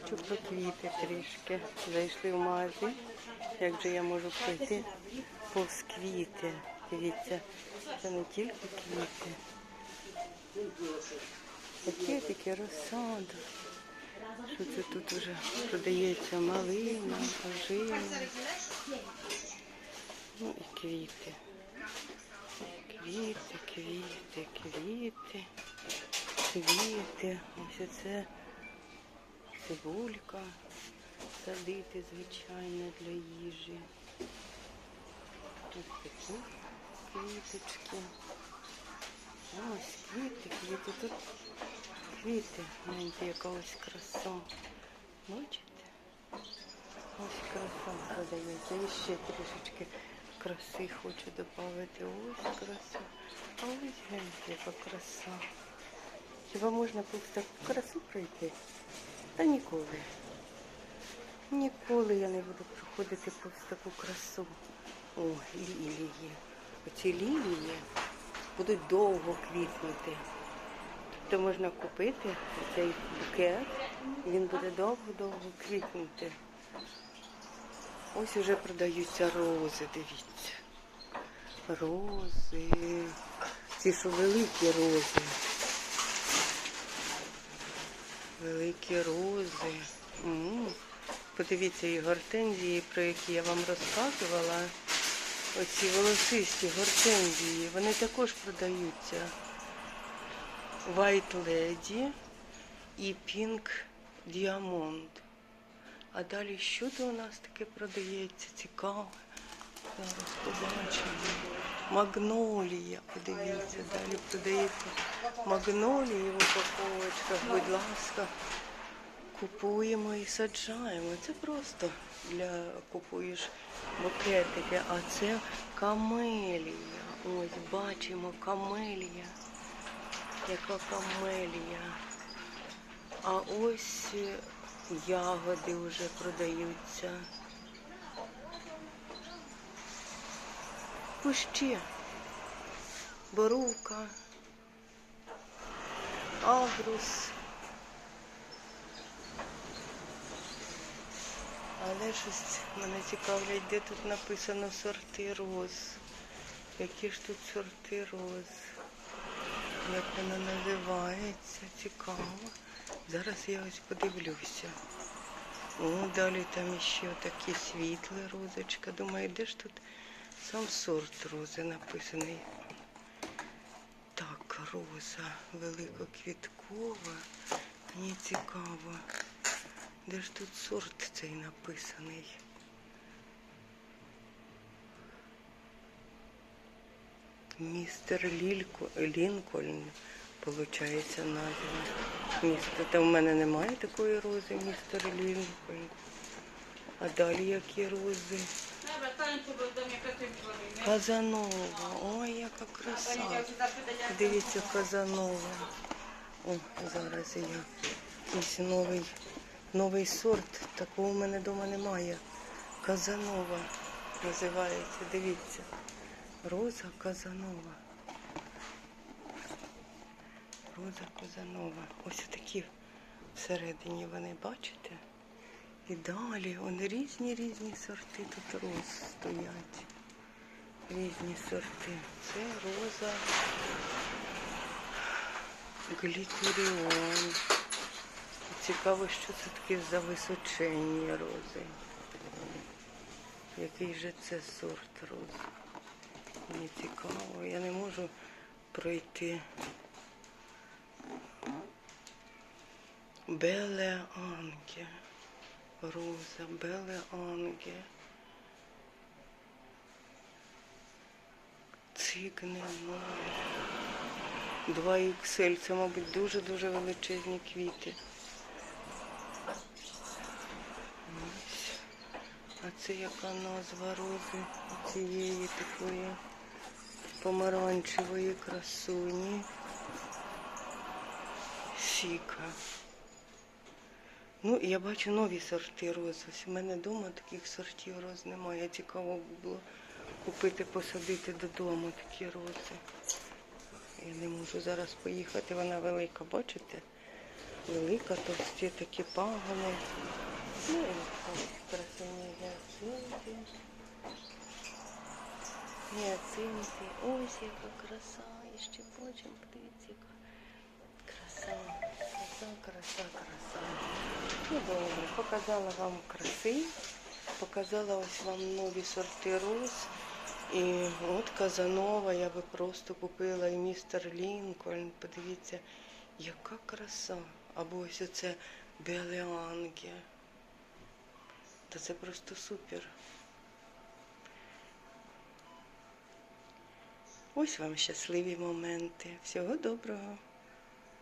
хочу про квіти трішки. Зайшли в магазин. Як же я можу пройти повз квіти? Дивіться, це не тільки квіти. Які такі розсади. Що це тут вже продається малина, ожина. Ну і квіти. Квіти, квіти, квіти, квіти. Ось це цибулька. Садити, звичайно, для їжі. Тут такі квіточки. Ось квіти, квіти. Тут квіти. Гляньте, яка ось краса. Бачите? Ось краса продається. І ще трішечки краси хочу додати. Ось краса. А ось гляньте, яка краса. Хіба можна таку красу пройти? Та ніколи. Ніколи я не буду проходити повз таку красу. О, лілії. Оці лілії будуть довго квітнути. Тобто можна купити цей букет, він буде довго-довго квітнути. Ось уже продаються рози, дивіться. Рози. Ці що великі рози. Великі рози. Подивіться, і гортензії, про які я вам розказувала. Оці волосисті гортензії, вони також продаються. White Lady і Pink Diamond. А далі що то у нас таке продається? Цікаве. Зараз побачимо. Магнолія, подивіться, далі продається магнолії в упаковочках, будь ласка. Купуємо і саджаємо. Це просто для купуєш букетики, а це камелія. Ось бачимо камелія. Яка камелія. А ось е, ягоди вже продаються. Кущі. Боровка. Агрус. Але щось мене цікавлять, де тут написано сорти роз. Які ж тут сорти роз? Як вона називається? Цікаво. Зараз я ось подивлюся. О, далі там іще такі світлі розочка. Думаю, де ж тут сам сорт рози написаний? Так, роза великоквіткова. Мені цікаво. Де ж тут сорт цей написаний? Містер Лілько, Лінкольн, виходить, назва. Містер. Та в мене немає такої рози, містер Лінкольн. А далі які рози? Казанова. Ой, яка краса. Дивіться, Казанова. О, зараз я якийсь новий, новий сорт. Такого в мене вдома немає. Казанова називається. Дивіться. Роза Казанова. Роза Казанова. Ось такі всередині вони, бачите? І далі вони різні різні сорти тут роз стоять. Різні сорти. Це роза глікуріон. Цікаво, що це таке за височенні рози. Який же це сорт рози? Мені цікаво, я не можу пройти. Беле Анге. Роза, Беле Анге. Цигне море. 2 XL. Це, мабуть, дуже-дуже величезні квіти. А це яка назва рози цієї такої помаранчевої красуні. Сіка. Ну, я бачу нові сорти роз. Ось у мене вдома таких сортів роз немає. Цікаво було купити, посадити додому такі рози. Я не можу зараз поїхати, вона велика, бачите? велика, товсті такі пагони. Ну і красиві гіацинти. Гіацинти. Ось яка краса. І ще бачимо, подивіться, яка краса. Краса, краса, краса. Ну добре, показала вам краси. Показала ось вам нові сорти роз. І от Казанова я би просто купила і містер Лінкольн. Подивіться, яка краса. Або ось оце Белеанге. Та це просто супер. Ось вам щасливі моменти. Всього доброго.